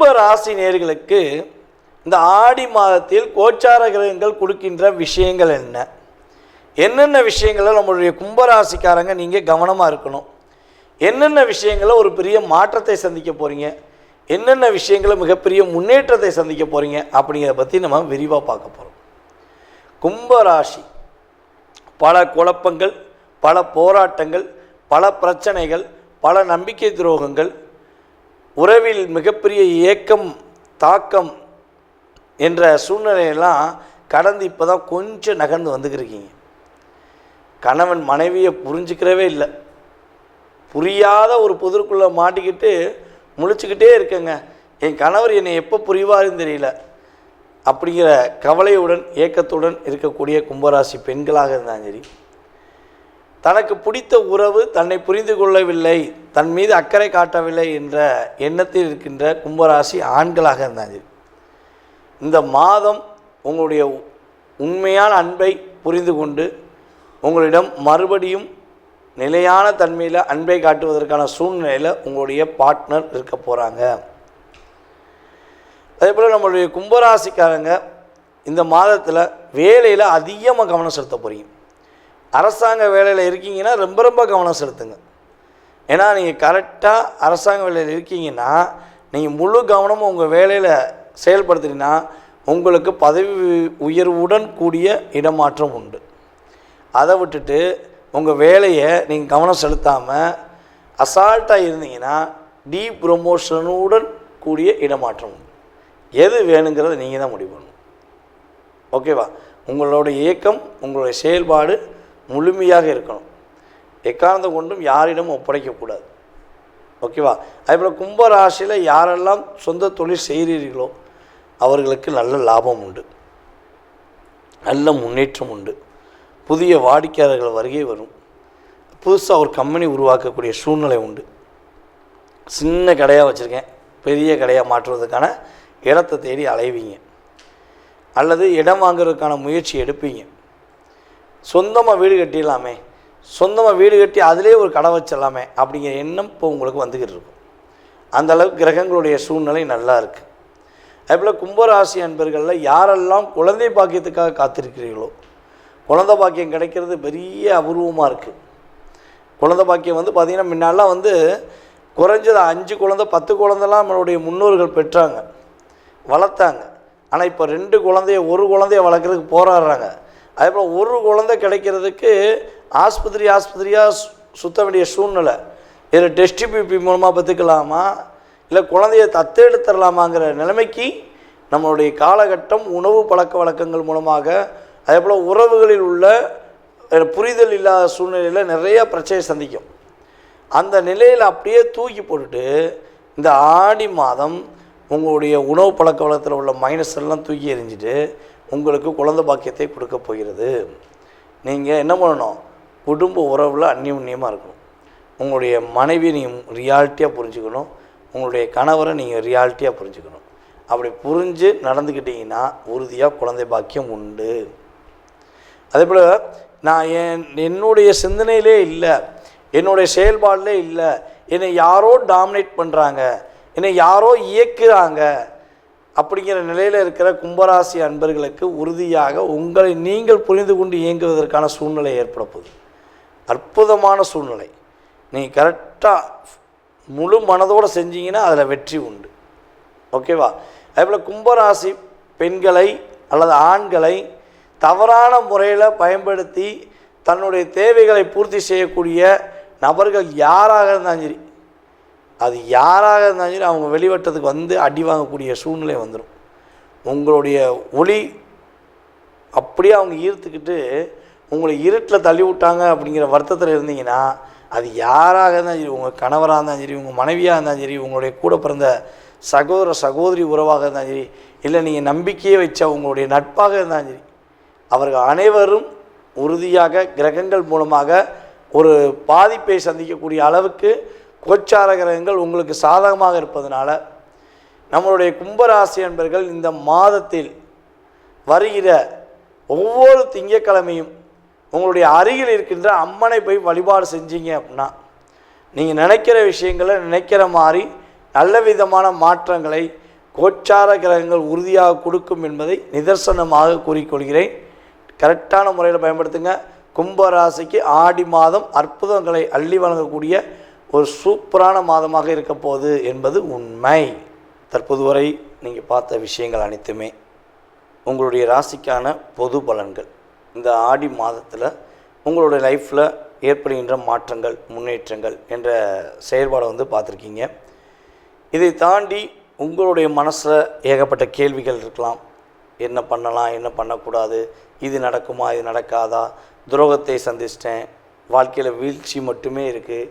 கும்ப ராசி நேர்களுக்கு இந்த ஆடி மாதத்தில் கோச்சார கிரகங்கள் கொடுக்கின்ற விஷயங்கள் என்ன? என்னென்ன விஷயங்களை நம்மளுடைய கும்பராசிக்காரங்க நீங்கள் கவனமாக இருக்கணும்? என்னென்ன விஷயங்களை ஒரு பெரிய மாற்றத்தை சந்திக்க போகிறீங்க என்னென்ன விஷயங்களை மிகப்பெரிய முன்னேற்றத்தை சந்திக்க போகிறீங்க அப்படிங்கிறத பற்றி நம்ம விரிவாக பார்க்க போகிறோம் கும்பராசி பல குழப்பங்கள் பல போராட்டங்கள் பல பிரச்சனைகள் பல நம்பிக்கை துரோகங்கள் உறவில் மிகப்பெரிய ஏக்கம் தாக்கம் என்ற சூழ்நிலையெல்லாம் கடந்து இப்போ தான் கொஞ்சம் நகர்ந்து வந்துக்கிருக்கீங்க. கணவன் மனைவியை புரிஞ்சுக்கிறவே இல்லை. புரியாத ஒரு புதருக்குள்ளே மாட்டிக்கிட்டு முழிச்சுக்கிட்டே இருக்கேங்க. என் கணவர் என்னை எப்போ புரிவாருன்னு தெரியல. அப்படிங்கிற கவலையுடன் ஏக்கத்துடன் இருக்கக்கூடிய கும்பராசி பெண்களாக இருந்தாலும் சரி தனக்கு பிடித்த உறவு தன்னை புரிந்து கொள்ளவில்லை தன் மீது அக்கறை காட்டவில்லை என்ற எண்ணத்தில் இருக்கின்ற கும்பராசி ஆண்களாக இருந்தாங்க. இந்த மாதம் உங்களுடைய உண்மையான அன்பை புரிந்து கொண்டு உங்களிடம் மறுபடியும் நிலையான தன்மையில் அன்பை காட்டுவதற்கான சூழ்நிலையில் உங்களுடைய பார்ட்னர் இருக்க போகிறாங்க அதே போல் நம்மளுடைய கும்பராசிக்காரங்க இந்த மாதத்தில் வேலையில் அதிகமாக கவனம் செலுத்த போகிறீங்க அரசாங்க வேலையில் இருக்கீங்கன்னா ரொம்ப ரொம்ப கவனம் செலுத்துங்க. ஏன்னா நீங்கள் கரெக்டாக அரசாங்க வேலையில் இருக்கீங்கன்னா நீங்கள் முழு கவனமும் உங்கள் வேலையில் செயல்படுத்துனீங்கன்னா உங்களுக்கு பதவி உயர்வுடன் கூடிய இடமாற்றம் உண்டு. அதை விட்டுட்டு உங்கள் வேலையை நீங்கள் கவனம் செலுத்தாமல் அசால்ட்டாக இருந்தீங்கன்னா டீ ப்ரொமோஷனுடன் கூடிய இடமாற்றம் உண்டு. எது வேணுங்கிறத நீங்கள் தான் முடிவு பண்ணணும். ஓகேவா உங்களோட இயக்கம் உங்களுடைய செயல்பாடு முழுமையாக இருக்கணும். எக்காரணத்தை கொண்டும் யாரிடமும் ஒப்படைக்கக்கூடாது ஓகேவா அதேபோல் கும்பராசியில் யாரெல்லாம் சொந்த தொழில் செய்கிறீர்களோ அவர்களுக்கு நல்ல லாபம் உண்டு. நல்ல முன்னேற்றம் உண்டு. புதிய வாடிக்கையாளர்கள் வருகை வரும். புதுசாக ஒரு கம்பெனி உருவாக்கக்கூடிய சூழ்நிலை உண்டு. சின்ன கடையாக வச்சுருக்கேன். பெரிய கடையாக மாற்றுவதற்கான இடத்தை தேடி அலைவீங்க. அல்லது இடம் வாங்குறதுக்கான முயற்சி எடுப்பீங்க. சொந்தமாக வீடு கட்டிடலாமே சொந்தமாக வீடு கட்டி அதிலே ஒரு கடை வச்சிடலாமே அப்படிங்கிற எண்ணம் இப்போ உங்களுக்கு வந்துக்கிட்டு இருக்கும். அந்தளவுக்கு கிரகங்களுடைய சூழ்நிலை நல்லா இருக்குது அதேபோல் கும்பராசி அன்பர்களில் யாரெல்லாம் குழந்தை பாக்கியத்துக்காக காத்திருக்கிறீர்களோ குழந்தை பாக்கியம் கிடைக்கிறது பெரிய அபூர்வமாக இருக்குது குழந்தை பாக்கியம் வந்து பார்த்திங்கன்னா முன்னாலாம் வந்து குறைஞ்சது அஞ்சு குழந்தை பத்து குழந்தைலாம் நம்மளுடைய முன்னோர்கள் பெற்றாங்க வளர்த்தாங்க. ஆனால் இப்போ ரெண்டு குழந்தைய ஒரு குழந்தைய வளர்க்குறதுக்கு போராடுறாங்க. அதே போல் ஒரு குழந்தை கிடைக்கிறதுக்கு ஆஸ்பத்திரி ஆஸ்பத்திரியாக சு- சுத்த வேண்டிய சூழ்நிலை. இதில் டெஸ்ட் பிபி மூலமாக பார்த்துக்கலாமா இல்லை குழந்தைய தத்தெடுத்துடலாமாங்கிற நிலைமைக்கு நம்மளுடைய காலகட்டம் உணவு பழக்க வழக்கங்கள் மூலமாக அதே போல் உறவுகளில் உள்ள புரிதல் இல்லாத சூழ்நிலையில் நிறையா பிரச்சனை சந்திக்கும். அந்த நிலையில் அப்படியே தூக்கி போட்டுட்டு இந்த ஆடி மாதம் உங்களுடைய உணவு பழக்க வழக்கத்தில் உள்ள மைனஸ் எல்லாம் தூக்கி எறிஞ்சிட்டு உங்களுக்கு குழந்தை பாக்கியத்தை கொடுக்க போகிறது. நீங்கள் என்ன பண்ணணும்? குடும்ப உறவில் அந்நியுன்னியமாக இருக்கணும். உங்களுடைய மனைவியை நீங்கள் ரியாலிட்டியாக புரிஞ்சுக்கணும். உங்களுடைய கணவரை நீங்கள் ரியாலிட்டியாக புரிஞ்சுக்கணும். அப்படி புரிஞ்சு நடந்துக்கிட்டிங்கன்னா உறுதியாக குழந்தை பாக்கியம் உண்டு. அதே போல் நான் என் என்னுடைய சிந்தனையிலே இல்லை. என்னுடைய செயல்பாடிலே இல்லை. என்னை யாரோ டாமினேட் பண்ணுறாங்க என்னை யாரோ இயக்குறாங்க. அப்படிங்கிற நிலையில் இருக்கிற கும்பராசி அன்பர்களுக்கு உறுதியாக உங்களை நீங்கள் புரிந்து கொண்டு இயங்குவதற்கான சூழ்நிலை ஏற்பட போகுது. அற்புதமான சூழ்நிலை. நீங்கள் கரெக்டாக முழு மனதோடு செஞ்சீங்கன்னா அதில் வெற்றி உண்டு. ஓகேவா அதேபோல் கும்பராசி பெண்களை அல்லது ஆண்களை தவறான முறையில் பயன்படுத்தி தன்னுடைய தேவைகளை பூர்த்தி செய்யக்கூடிய நபர்கள் யாராக இருந்தாலும் சரி அது யாராக இருந்தாலும் சரி அவங்க வெளிவட்டத்துக்கு வந்து அடி வாங்கக்கூடிய சூழ்நிலை வந்துடும் உங்களுடைய ஒளி அப்படியே அவங்க ஈர்த்துக்கிட்டு உங்களை இருட்டில் தள்ளி விட்டாங்க அப்படிங்கிற வருத்தத்தில் இருந்தீங்கன்னா அது யாராக இருந்தாலும் சரி உங்கள் கணவராக இருந்தாலும் சரி உங்கள் மனைவியாக இருந்தாலும் சரி உங்களுடைய கூட பிறந்த சகோதர சகோதரி உறவாக இருந்தாலும் சரி இல்லை நீங்கள் நம்பிக்கையை வச்ச உங்களுடைய நட்பாக இருந்தாலும் சரி அவர்கள் அனைவரும் உறுதியாக கிரகங்கள் மூலமாக ஒரு பாதிப்பை சந்திக்கக்கூடிய அளவுக்கு கோச்சார கிரகங்கள் உங்களுக்கு சாதகமாக இருப்பதனால நம்மளுடைய கும்பராசி என்பர்கள் இந்த மாதத்தில் வருகிற ஒவ்வொரு திங்கட்கிழமையும் உங்களுடைய அருகில் இருக்கின்ற அம்மனை போய் வழிபாடு செஞ்சீங்க அப்படின்னா நீங்கள் நினைக்கிற விஷயங்களை நினைக்கிற மாதிரி நல்ல விதமான மாற்றங்களை கோச்சார கிரகங்கள் உறுதியாக கொடுக்கும் என்பதை நிதர்சனமாக கூறிக்கொள்கிறேன். கரெக்டான முறையில் பயன்படுத்துங்க. கும்பராசிக்கு ஆடி மாதம் அற்புதங்களை அள்ளி வழங்கக்கூடிய ஒரு சூப்பரான மாதமாக இருக்க போகுது என்பது உண்மை. தற்போது வரை நீங்கள் பார்த்த விஷயங்கள் அனைத்துமே உங்களுடைய ராசிக்கான பொது பலன்கள். இந்த ஆடி மாதத்தில் உங்களுடைய லைஃப்பில் ஏற்படுகின்ற மாற்றங்கள் முன்னேற்றங்கள் என்ற செயல்பாடை வந்து பார்த்துருக்கீங்க. இதை தாண்டி உங்களுடைய மனசில் ஏகப்பட்ட கேள்விகள் இருக்கலாம். என்ன பண்ணலாம் என்ன பண்ணக்கூடாது இது நடக்குமா இது நடக்காதா? துரோகத்தை சந்திச்சிட்டேன். வாழ்க்கையில் வீழ்ச்சி மட்டுமே இருக்குது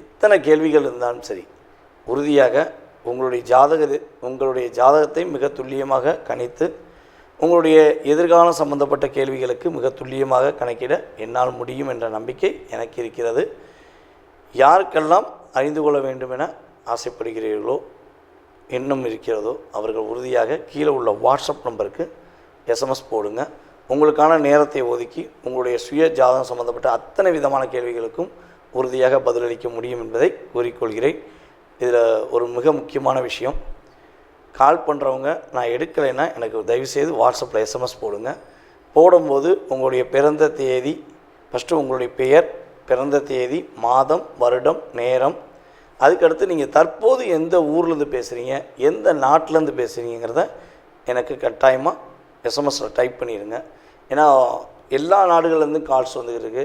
எத்தனை கேள்விகள் இருந்தாலும் சரி உறுதியாக உங்களுடைய ஜாதக உங்களுடைய ஜாதகத்தை மிக துல்லியமாக கணித்து உங்களுடைய எதிர்காலம் சம்பந்தப்பட்ட கேள்விகளுக்கு மிக துல்லியமாக கணக்கிட என்னால் முடியும் என்ற நம்பிக்கை எனக்கு இருக்கிறது. யாருக்கெல்லாம் அறிந்து கொள்ள வேண்டும் என ஆசைப்படுகிறீர்களோ இன்னும் இருக்கிறதோ அவர்கள் உறுதியாக கீழே உள்ள வாட்ஸ்அப் நம்பருக்கு எஸ்எம்எஸ் போடுங்க. உங்களுக்கான நேரத்தை ஒதுக்கி உங்களுடைய சுய ஜாதகம் சம்பந்தப்பட்ட அத்தனை விதமான கேள்விகளுக்கும் உறுதியாக பதிலளிக்க முடியும் என்பதை கூறிக்கொள்கிறேன். இதில் ஒரு மிக முக்கியமான விஷயம். கால் பண்ணுறவங்க நான் எடுக்கலைன்னா எனக்கு தயவுசெய்து வாட்ஸ்அப்பில் எஸ்எம்எஸ் போடுங்க. போடும்போது உங்களுடைய பிறந்த தேதி ஃபஸ்ட்டு உங்களுடைய பெயர் பிறந்த தேதி மாதம் வருடம் நேரம். அதுக்கடுத்து நீங்கள் தற்போது எந்த ஊர்லேருந்து பேசுகிறீங்க எந்த நாட்டிலேருந்து பேசுகிறீங்கிறத எனக்கு கட்டாயமாக எஸ்எம்எஸில் டைப் பண்ணிடுங்க ஏன்னா எல்லா நாடுகள்லேருந்து கால்ஸ் வந்துருக்கு